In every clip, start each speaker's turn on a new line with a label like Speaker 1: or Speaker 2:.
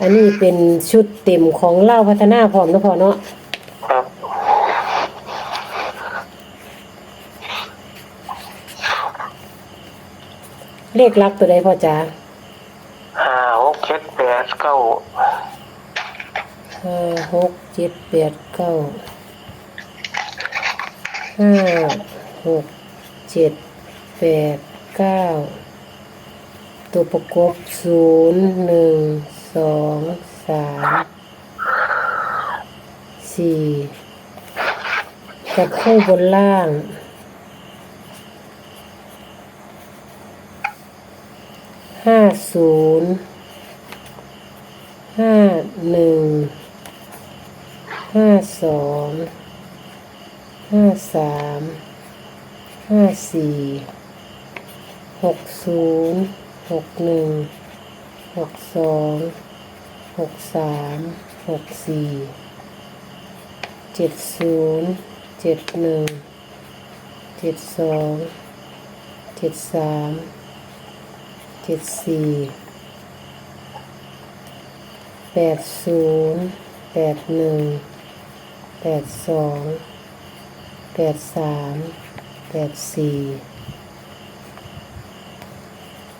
Speaker 1: อันนี้เป็นชุดเต็มของเล่าพัฒนาพร้อมเนาะพ่อเนาะ
Speaker 2: ครับ
Speaker 1: เลขลักตัวใดพ่อจ๋า
Speaker 2: ห้าหกเจ็ดแปดเก้า
Speaker 1: ห้าหกเจ็ดแปดเก้าห้าหกเจ็ดแปดเก้าตัวประกบศูนย์หนึ่ง สองสามสี่กับคู่บนล่าง ห้าศูนย์ห้าหนึ่งห้าสองห้าสามห้าสี่หกศูนย์หกหนึ่งหกสอง หกสามหกสี่เจ็ดศูนย์เจ็ดหนึ่งเจ็ดสองเจ็ดสามเจ็ดสี่แปดศูนย์แปดหนึ่งแปดสองแปดสามแปดสี่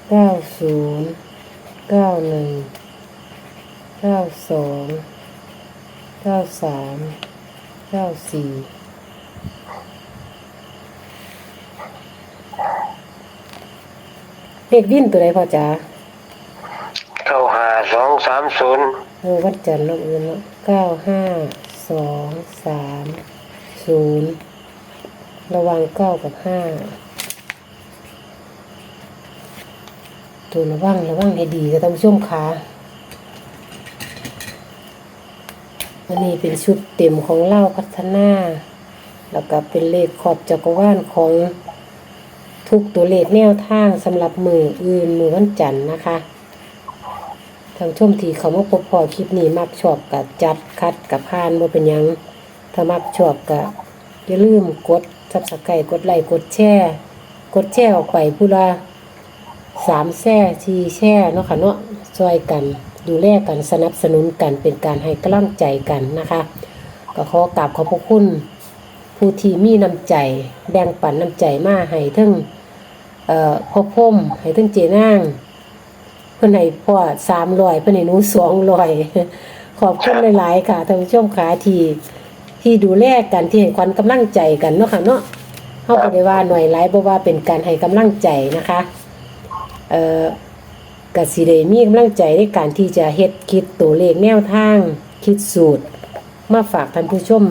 Speaker 1: เก้าศูนย์เก้าหนึ่ง ก้าสองเก้าสามเก้าสี่เลขวิ่นตัวใดพ่อจ๋า
Speaker 2: เก้าห้าสองสามศูนย์
Speaker 1: เออวัดจันทร์เนาะอื่นเนาะเก้าห้าสองสามศูนย์ระวังเก้ากับห้าตัวระวังระวังให้ดีจะต้องชมขา อันนี้เป็นชุดเต็มของเล่าพัฒนา แล้วก็เป็นเลขขอบจักรวาลของทุกตัวเลขแนวทางสำหรับมืออื่นมือวันจันทร์นะคะทางชมที่เขามาพบพอคลิปนี้มักชอบกับจัดคัดกับพานว่าเป็นยังถ้ามักชอบกับอย่าลืมกดซับสไครต์กดไลค์กดแชร์กดแชร์ออกไปผู้ละสามแช่ทีแช่เนาะค่ะเนาะช่วยกัน ดูแลกันสนับสนุนกันเป็นการให้กำลังใจกันนะคะ ก็ขอกราบขอบพระคุณ ผู้ที่มีน้ำใจ แบ่งปันน้ำใจมาให้ทั้งเอ่อพ่อพ่มให้ทั้งเจนางเพื่อนให้พ่อสามร้อยเพื่อนให้หนูสองร้อยขอบคุณหลายๆค่ะท่านผู้ชมขาทีที่ดูแลกันที่ให้ความกำลังใจกันเนาะค่ะเนาะเฮาก็ได้ว่าหน่อยหลายบ่ว่าเป็นการให้กำลังใจนะคะ เอ่อ ก็สิได้มีกำลังใจในการที่จะเฮ็ดคิดตัวเลขแนวทางคิดสูตร มาฝากท่านผู้ชม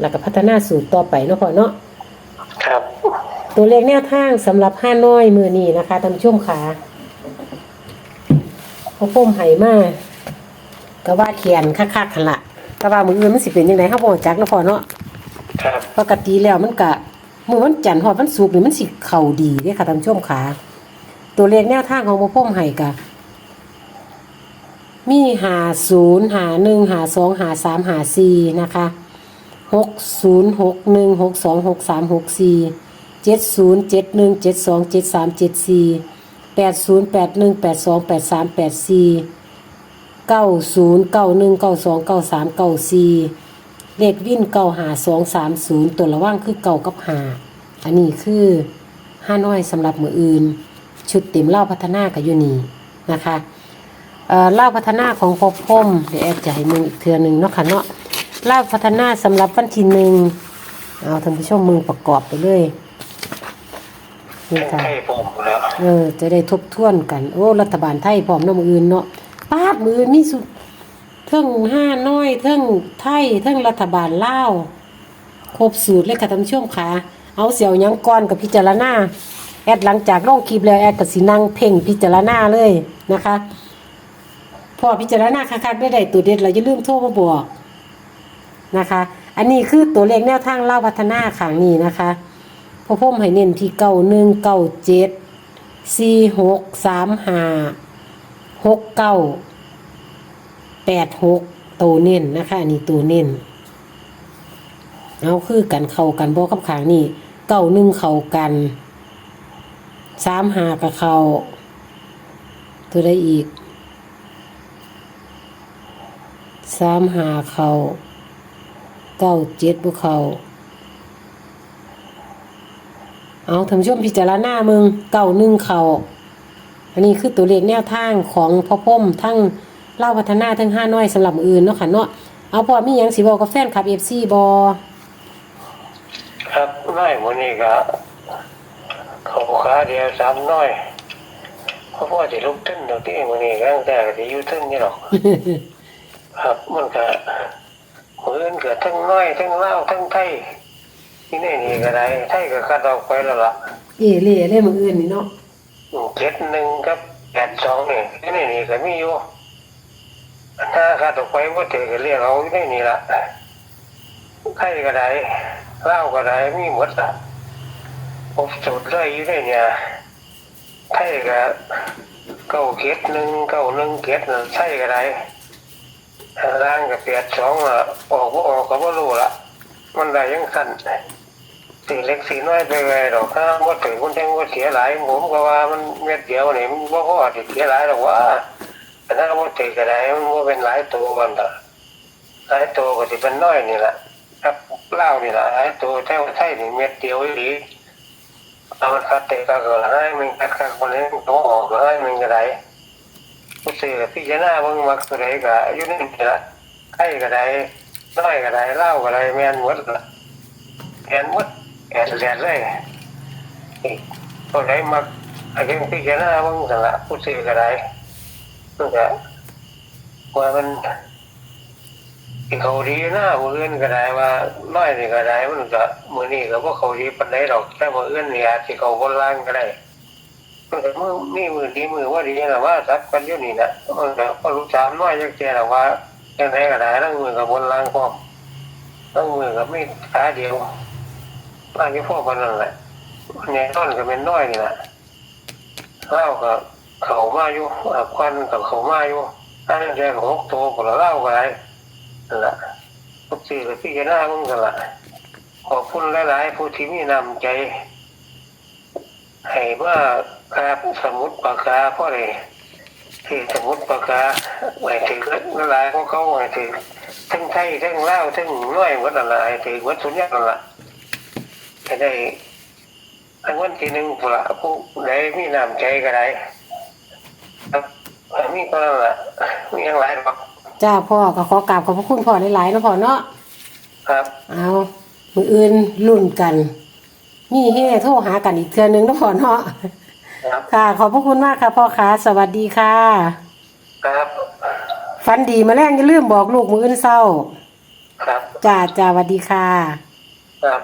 Speaker 1: แล้วก็พัฒนาสูตรต่อไปเนาะพ่อเนาะ
Speaker 2: ครับ
Speaker 1: ตัวเลขแนวทางสำหรับห้าน้อยมือนี้นะคะท่านผู้ชมขาเขาพ่มไห้มาก็ว่าเขียนคักๆกันละก็ว่ามืออื่นมันสิเป็นยังไงครับพ่อจักเนาะพ่อเนาะ
Speaker 2: ครับ
Speaker 1: ปกติแล้วมันกะมือวันจันทร์หอดวันศุกร์นี่มันสิเข่าดีเด้ค่ะท่านผู้ชมขา ตัวเลขแนวทางของพ่อพ่มไห้กะมีหาศูนย์หาหนึ่งหาสองหาสามหาสี่นะคะหกศูนย์หกหนึ่งหกสองหกสามหกสี่เจ็ดศูนย์เจ็ดหนึ่งเจ็ดสองเจ็ดสามเจ็ดสี่แปดศูนย์แปดหนึ่งแปดสองแปดสามแปดสี่เก้าศูนย์เก้าหนึ่งเก้าสองเก้าสามเก้าสี่เลขวิ่นเก้าหาสองสามศูนย์ตัวระว่างคือเก้ากับหาอันนี้คือห้าน้อยสำหรับมืออื่น ชุดเต็มเล่าพัฒนากับยูนีนะคะเอ่อเล่าพัฒนาของพอพมเดี๋ยวแอดจะให้มึงอีกเทือหนึ่งเนาะค่ะเนาะเล่าพัฒนาสำหรับวันที่หนึ่งเอาท่านผู้ชมมือประกอบไปเลยนี่ค่ะ
Speaker 2: ให้ผมแล้ว
Speaker 1: เออจะได้ทบทวนกัน โอ้ รัฐบาลไทยพร้อมเน้ำมืออื่นเนาะป้าดมืออนมีสุดเทิงห้าน้อยเทิงไทยเทิงรัฐบาลลาวครบสูตรเลยค่ะท่านผู้ชมค่ะ เอาเสี่ยวหยังก้อนกับพิจารณา แอดหลังจากลงคลิปแล้วแอดก็สินั่งเพ่งพิจารณาเลยนะคะ พอพิจารณาคักๆได้ได้ตัวเด็ดเราจะลืมโทรมาบอกนะคะ อันนี้คือตัวเลขแนวทางเล่าพัฒนาขังนี้นะคะพอพ่มให้เน้นที่เก้าหนึ่งเก้าเจ็ดสี่หกสามห้าหกเก้าแปดหกตัวเน้นนะคะอันนี้ตัวเน้นเอาคือกันเข้ากันบอกกับขางนี่เก้าหนึ่งเข้ากัน สามหากับเขาตัวได้อีกสามหาเขาเก้าเจ็ดบุเขาเอาท่านผู้ชมพิจารณามึงเก้าหนึ่งเขาอันนี้คือตัวเลขแนวทางของพ่อพ่มทั้งเล่าพัฒนาทั้งห้าน้อยสำหรับอื่นเนาะค่ะเนาะเอาพอมีหยังสิบอกกับแฟนคลับเอฟซีบอ
Speaker 2: ครับน้อยวันนี้ก็ เขาขาเดียวสามน้อยเพราะว่าจะลุกขึ้นเดี๋ยวที่วันนี้ร่างแต่ก็จะอยู่ขึ้นนี่หรอก ครับมันก็เหมือนกับทั้งน้อยทั้งเล่าวทั้งไทยที่นี่นี่ก็ได้ไทยก็คัดออกไปแล้วล่ะ
Speaker 1: เอเล่เล่มืออื่นนี่เนาะ
Speaker 2: เจ็ดหนึ่งกับแปดสองนี่ที่นี่นี่ก็มีอยู่ถ้าคัดออกไปว่าเจอก็เรียกเอาที่นี่นี่ละไทยก็ได้เล่าวก็ได้มีหมดละ ผมสุดเลยอยู่ในเนี่ยไทยก็เก้าเกตหนึ่งเก้าหนึ่งเกตน่ะไทยก็ได้ร่างกับเปียดสองอะออกบ่ออกก็บ่รู้ละมันได้ยังสั้นสีเล็กสีน้อยไปไงดอกถ้าบ่ถึงคนแทงบ่เสียหลายผมก็ว่ามันเม็ดเดียวนี่มันบ่พอสิเสียหลายหรอกว่าแต่ถ้าบ่าถึงก็ได้มันบ่เป็นหลายตัวกันละหลายตัวก็สิเป็นน้อยนี่แหละครับเล่านี่แหละหลายตัวแท้ไทยนี่เม็ดเดียวอีหลีเอ มันคัดเตะก็ก็ให้มันคัดคัดคนนี้ตัวออกให้มันก็ได้ผู้ซื้อพี่จารณาเบิ่งมักตัวใดก็อยู่นี่ละไข่ก็ได้น้อยก็ได้เล้าก็ได้แมนหมดละแมนหมดแอนแลนเลยนี่ตัวใดมักอาจจะพี่จารณาเบิ่งสั่นละผู้ซื้อก็ได้มันก็ว่ามัน เขาดีนะมืออื่นก็ได้ว่าน้อยนี่ก็ได้มันก็มือนี้ก็บ่เขาดีปานใดดอกแต่มืออื่นนี่อาจสิเขาบนล่างก็ได้มันก็มือมีมือดีมือว่าดีนะว่าสักกันอยู่นี่นะมันก็พอรู้สามน้อยจังแก่แล้วว่าจังไดก็ได้ทั้งมือกับบนล่างพร้อมทั้งมือกับมีขาเดียวล่างที่พ่อคนนั่นแหละใหญ่ต้นก็เป็นน้อยนี่แหละเล่าก็เขามาอยู่ควันกับเขามาอยู่อันนั้นแกก็หกตัวคนลเล่าก็ได้ ละทุกสิ่งก็พี่จะน้ามึงกันละขอบคุณหลาย ๆ ผู้ที่มีนำใจ ให้ว่าครับสมุดปากกาเพราะอะไรที่สมุดปากกาหมายถึงละลายของเขาหมายถึงทั้งไทยทั้งเล่าทั้งน้อยหมดละลายถึงวัดสุญญากละจะได้ทั้งวันที่หนึ่งพละผู้ใดมีนำใจก็ได้มีก็นั่นละมีอย่างไรหรอก
Speaker 1: จ้าพ่อก็ขอกราบขอบพระคุณพ่อหลายๆเนาะพ่อเนาะ
Speaker 2: ครับ
Speaker 1: เอามืออื่นรุ่นกันมีเฮโทรหากันอีกเทื่อนึงเนาะพ่อเนาะ
Speaker 2: ครับ
Speaker 1: ค่ะ ขอบพระคุณมากค่ะพ่อคะสวัสดีค่ะ
Speaker 2: ครับ
Speaker 1: ฟันดีมาแรงอย่าลืมบอกลูกมืออื่นเศร้า
Speaker 2: ครับ
Speaker 1: จ้าจ้าสวัสดีค่ะ
Speaker 2: ครับ